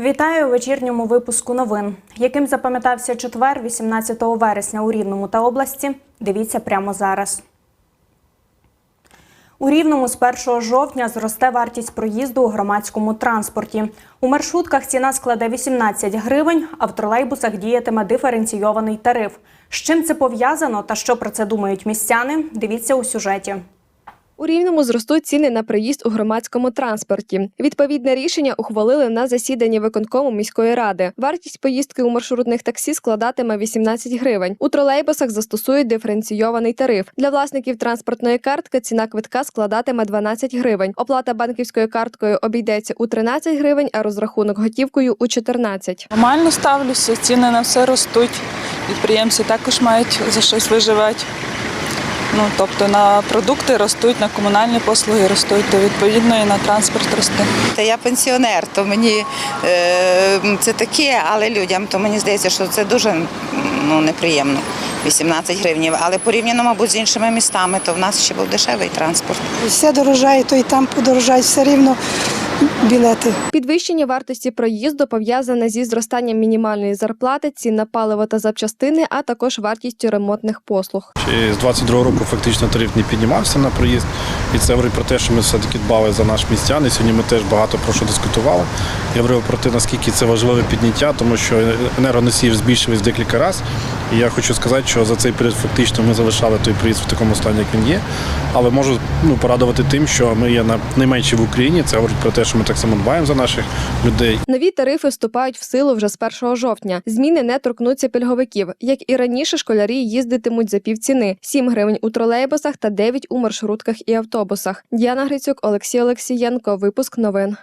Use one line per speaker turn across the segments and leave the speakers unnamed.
Вітаю у вечірньому випуску новин. Яким запам'ятався четвер, 18 вересня у Рівному та області. Дивіться прямо зараз. У Рівному з 1 жовтня зросте вартість проїзду у громадському транспорті. У маршрутках ціна складе 18 гривень, а в тролейбусах діятиме диференційований тариф. З чим це пов'язано та що про це думають містяни? Дивіться у сюжеті.
У Рівному зростуть ціни на проїзд у громадському транспорті. Відповідне рішення ухвалили на засіданні виконкому міської ради. Вартість поїздки у маршрутних таксі складатиме 18 гривень. У тролейбусах застосують диференційований тариф. Для власників транспортної картки ціна квитка складатиме 12 гривень. Оплата банківською карткою обійдеться у 13 гривень, а розрахунок готівкою у 14.
Нормально ставлюся, ціни на все ростуть. Підприємці також мають за щось виживати. Ну, тобто на продукти ростуть, на комунальні послуги ростуть, то відповідно і на транспорт росте.
Та я пенсіонер, то мені е, це таке, але людям то мені здається, що це дуже ну, неприємно. 18 гривень. Але порівняно, мабуть, з іншими містами, то в нас ще був дешевий транспорт.
Все дорожає, то і там подорожають все рівно білети.
Підвищення вартості проїзду пов'язане зі зростанням мінімальної зарплати, цін на паливо та запчастини, а також вартістю ремонтних послуг.
Ще з 22 року фактично тариф не піднімався на проїзд. І це говорить про те, що ми все-таки дбали за наш містян. І сьогодні ми теж багато про що дискутували. Я говорив про те, наскільки це важливе підняття, тому що енергоносіїв збільшились декілька разів. І я хочу сказати, що за цей період фактично ми залишали той проїзд в такому стані, як він є. Але можу ну, порадувати тим, що ми є на найменші в Україні. Це говорить про те, що ми так само дбаємо за наших людей.
Нові тарифи вступають в силу вже з 1 жовтня. Зміни не торкнуться пільговиків. Як і раніше, школярі їздитимуть за півціни: 7 гривень у тролейбусах та 9 у маршрутках і автобусах. Діана Грицюк, Олексій Олексієнко. Випуск новин.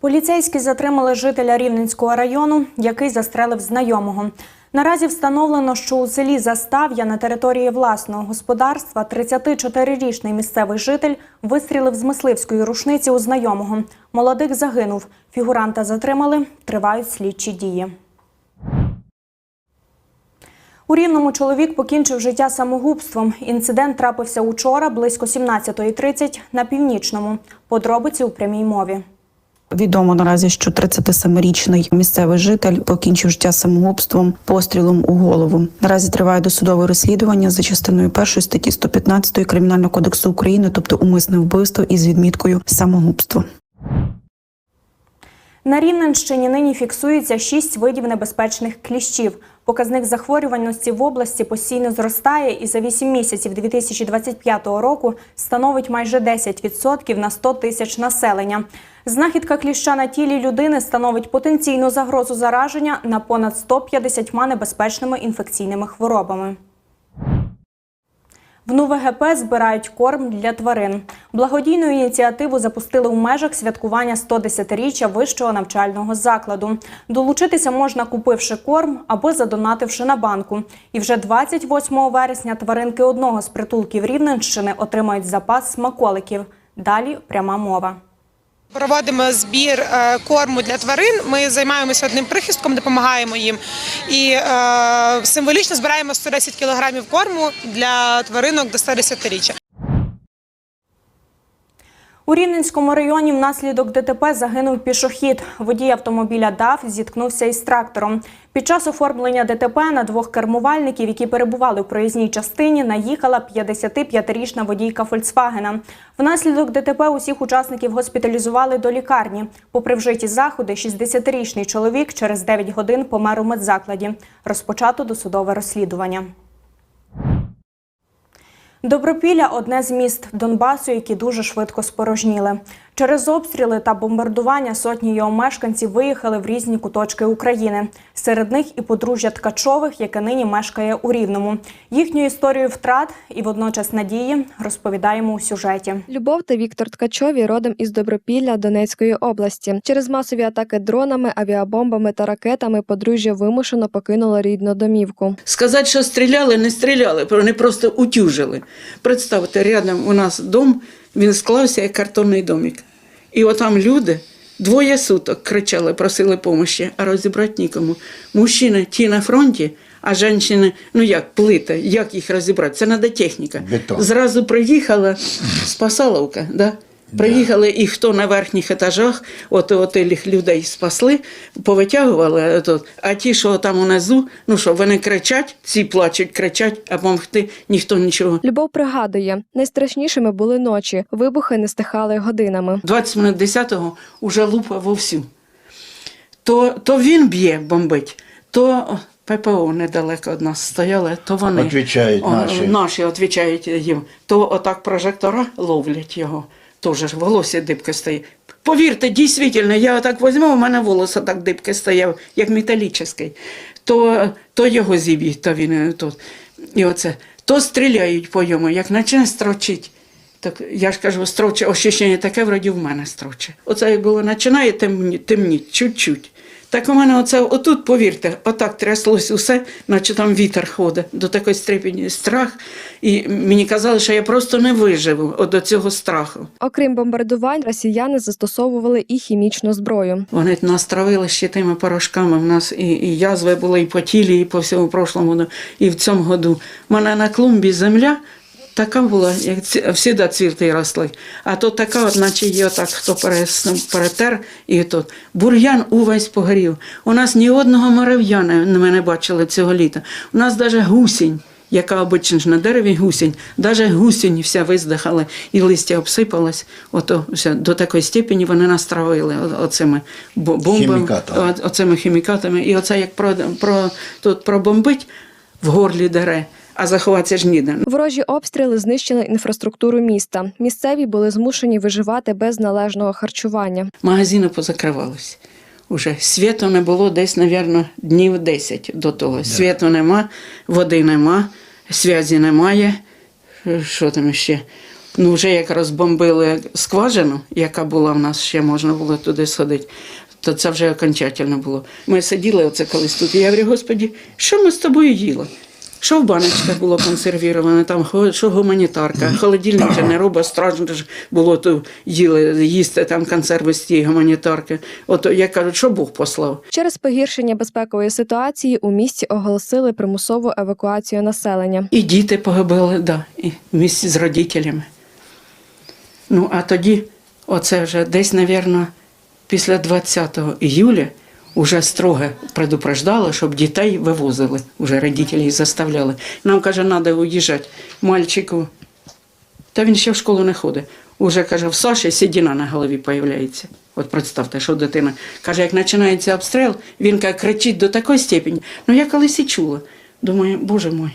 Поліцейські затримали жителя Рівненського району, який застрелив знайомого. Наразі встановлено, що у селі Застав'я на території власного господарства 34-річний місцевий житель вистрілив з мисливської рушниці у знайомого. Молодик загинув. Фігуранта затримали. Тривають слідчі дії. У Рівному чоловік покінчив життя самогубством. Інцидент трапився учора близько 17.30 на північному. Подробиці у прямій мові.
Відомо наразі, що 37-річний місцевий житель покінчив життя самогубством пострілом у голову. Наразі триває досудове розслідування за частиною першої статті 115 Кримінального кодексу України, тобто умисне вбивство із відміткою самогубство.
На Рівненщині нині фіксується шість видів небезпечних кліщів. Показник захворюваності в області постійно зростає і за 8 місяців 2025 року становить майже 10% на 100 тисяч населення. Знахідка кліща на тілі людини становить потенційну загрозу зараження на понад 150 небезпечними інфекційними хворобами. В нове ГП збирають корм для тварин. Благодійну ініціативу запустили у межах святкування 110-річчя вищого навчального закладу. Долучитися можна, купивши корм або задонативши на банку. І вже 28 вересня тваринки одного з притулків Рівненщини отримають запас смаколиків. Далі пряма мова.
Проводимо збір е, корму для тварин. Ми займаємося одним прихистком, допомагаємо їм і е, символічно збираємо 110 кілограмів корму для тваринок до 110-річчя.
У Рівненському районі внаслідок ДТП загинув пішохід. Водій автомобіля ДАФ зіткнувся із трактором. Під час оформлення ДТП на двох кермувальників, які перебували в проїзній частині, наїхала 55-річна водійка Фольксвагена. Внаслідок ДТП усіх учасників госпіталізували до лікарні. Попри вжиті заходи, 60-річний чоловік через 9 годин помер у медзакладі. Розпочато досудове розслідування. Добропілля одне з міст Донбасу, які дуже швидко спорожніли. Через обстріли та бомбардування сотні його мешканців виїхали в різні куточки України. Серед них і подружжя Ткачових, яке нині мешкає у Рівному. Їхню історію втрат і водночас надії розповідаємо у сюжеті.
Любов та Віктор Ткачові родом із Добропілля Донецької області. Через масові атаки дронами, авіабомбами та ракетами подружжя вимушено покинуло рідну домівку.
Сказати, що стріляли, не стріляли, вони просто утюжили. Представте, рядом у нас дом, він склався як картонний домик. І отам люди двоє суток кричали, просили помощі, а розібрати нікому. Мужчини ті на фронті, а жінки, ну як, плита, як їх розібрати? Це треба техніка.
Бетон.
Зразу приїхала спасаловка, да? Приїхали і хто на верхніх етажах, от, от тих людей спасли, повитягували, е, тут, а ті, що там унизу, ну що, вони кричать, ці плачуть, кричать, а помогти ніхто нічого.
Любов пригадує, найстрашнішими були ночі. Вибухи не стихали годинами.
20 минут 10-го уже лупа вовсю. То, то він б'є, бомбить, то ППО недалеко від нас стояли, то вони
Отвічають
О,
наші.
наші відповідають їм. То отак прожектора ловлять його. Теж ж волосся дибки стоїть. Повірте, дійсно, я отак візьму, у мене волосся так дибки стояв, як металічний. То, то його зіб'ють, то він е, тут. І оце. То стріляють по йому, як почне строчить. Так я ж кажу, строче, ощущення таке, вроді в мене строче. Оце як було починає темні, темніть, чуть-чуть. Так у мене оце отут, повірте, отак тряслось усе, наче там вітер ходить до такої степені страх. І мені казали, що я просто не виживу от до цього страху.
Окрім бомбардувань, росіяни застосовували і хімічну зброю.
Вони нас травили ще тими порошками. У нас і, і язви були і по тілі, і по всьому прошлому году, і в цьому году. У мене на клумбі земля така була, як всіда цвірти росли. А то така, от, наче є отак, хто перетер, і тут. Бур'ян увесь погорів. У нас ні одного моров'яна ми не бачили цього літа. У нас навіть гусінь. Яка обично ж на дереві гусінь, навіть гусінь вся виздихала і листя обсипалось. Ото все до такої степені вони нас травили оцими бо- бомбами,
Хімікатами.
оцими хімікатами. І оце як про, про, тут пробомбить в горлі дере, а заховатися ж ніде.
Ворожі обстріли знищили інфраструктуру міста. Місцеві були змушені виживати без належного харчування.
Магазини позакривалися. Уже світу не було десь, мабуть, днів 10 до того. Світу нема, води нема, зв'язі немає. Що там ще? Ну, вже як розбомбили скважину, яка була в нас, ще можна було туди сходити, то це вже окончательно було. Ми сиділи оце колись тут. І я говорю, Господі, що ми з тобою їли? Що в баночках було консервіроване, там що гуманітарка, холодильник не робить, страшно ж було то їли, їсти там консерви з тієї гуманітарки. От я кажу, що Бог послав.
Через погіршення безпекової ситуації у місті оголосили примусову евакуацію населення.
І діти погибали, да, і в місті з родителями. Ну, а тоді, оце вже десь, мабуть, після 20 іюля вже строго предупреждала, щоб дітей вивозили, вже родителі заставляли. Нам, каже, треба уїжджати. Мальчику, та він ще в школу не ходить. Уже, каже, в Саші сідіна на голові появляється. От представте, що дитина. Каже, як починається обстріл, він каже, кричить до такої степені. Ну, я колись і чула. Думаю, боже мой.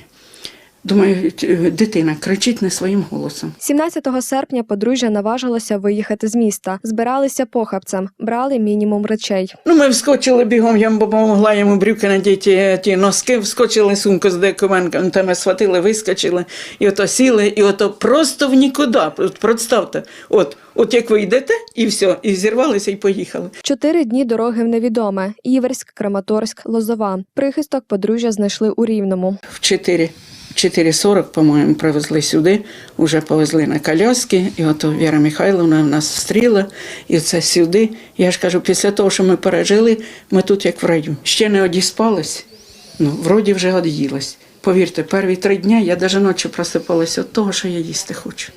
Думаю, дитина кричить не своїм голосом.
17 серпня подружжя наважилося виїхати з міста. Збиралися похабцем, брали мінімум речей.
Ну, ми вскочили бігом, я допомогла йому брюки надіти, ті носки, вскочили сумку з документами, там схватили, вискочили, і ото сіли, і ото просто в нікуди. От Представте, от, от як ви йдете, і все, і зірвалися, і поїхали.
Чотири дні дороги в невідоме: Іверськ, Краматорськ, Лозова. Прихисток подружжя знайшли у Рівному.
В 4, 4.40, по-моєму, привезли сюди, вже повезли на коляски, і ото Віра Михайловна нас встріла, і це сюди. Я ж кажу, після того, що ми пережили, ми тут як в раю. Ще не одіспались, ну, вроді вже од'їлась. Повірте, перві три дні я навіть ночі просипалася від того, що я їсти хочу.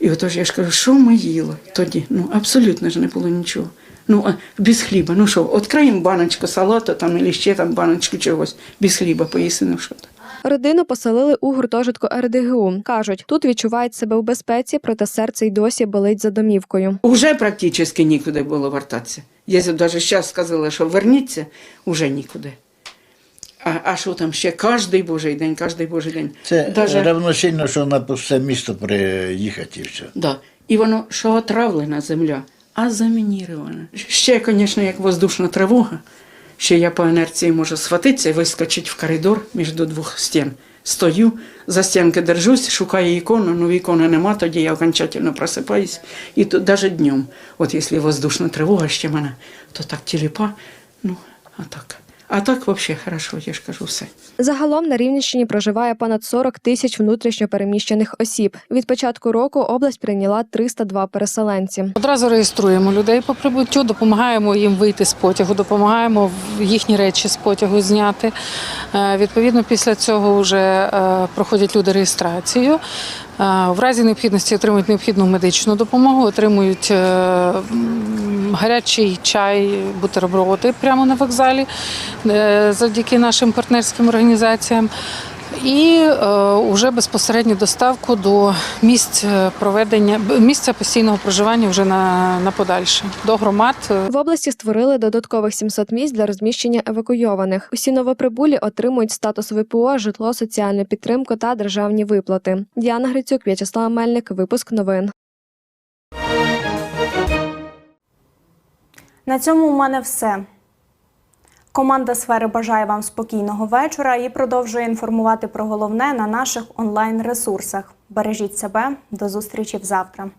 І отож я ж кажу, що ми їли тоді? Ну, абсолютно ж не було нічого. Ну, а без хліба. Ну що, відкриємо баночку салату там, або ще там баночку чогось, без хліба поїсти, ну що то.
Родину поселили у гуртожитку РДГУ. кажуть, тут відчувають себе в безпеці, проте серце й досі болить за домівкою.
Уже практично нікуди було вертатися. Б навіть зараз сказали, що верніться, уже нікуди. А, а що там ще кожний божий день, кожний божий день.
Це
Даже-
равносильно, що на все місто приїхати і все.
Да. І воно що отравлена земля, а замінірована. Ще, звісно, як воздушна тривога, ще я по інерції можу схватитися і вискочити в коридор між двох стін. Стою, за стінки держусь, шукаю ікону, ну ікони нема, тоді я окончательно просипаюсь. І тут навіть днем, от якщо воздушна тривога ще мене, то так тіліпа, ну, а так. А так взагалі хорошо, я ж кажу все.
Загалом на Рівненщині проживає понад 40 тисяч внутрішньо переміщених осіб. Від початку року область прийняла 302 переселенці.
Одразу реєструємо людей по прибуттю, допомагаємо їм вийти з потягу, допомагаємо їхні речі з потягу зняти. Е, Відповідно, після цього вже е, проходять люди реєстрацію. Е, В разі необхідності отримують необхідну медичну допомогу, отримують гарячий чай, бутерброди прямо на вокзалі е, завдяки нашим партнерським організаціям. І е, вже безпосередньо доставку до місць е, проведення місця постійного проживання вже на, на подальше до громад. е,
В області створили додаткових 700 місць для розміщення евакуйованих. Усі новоприбулі отримують статус ВПО, житло, соціальну підтримку та державні виплати. Діана Грицюк, В'ячеслав Мельник. Випуск новин.
На цьому у мене все. Команда сфери бажає вам спокійного вечора і продовжує інформувати про головне на наших онлайн ресурсах. Бережіть себе, до зустрічі завтра.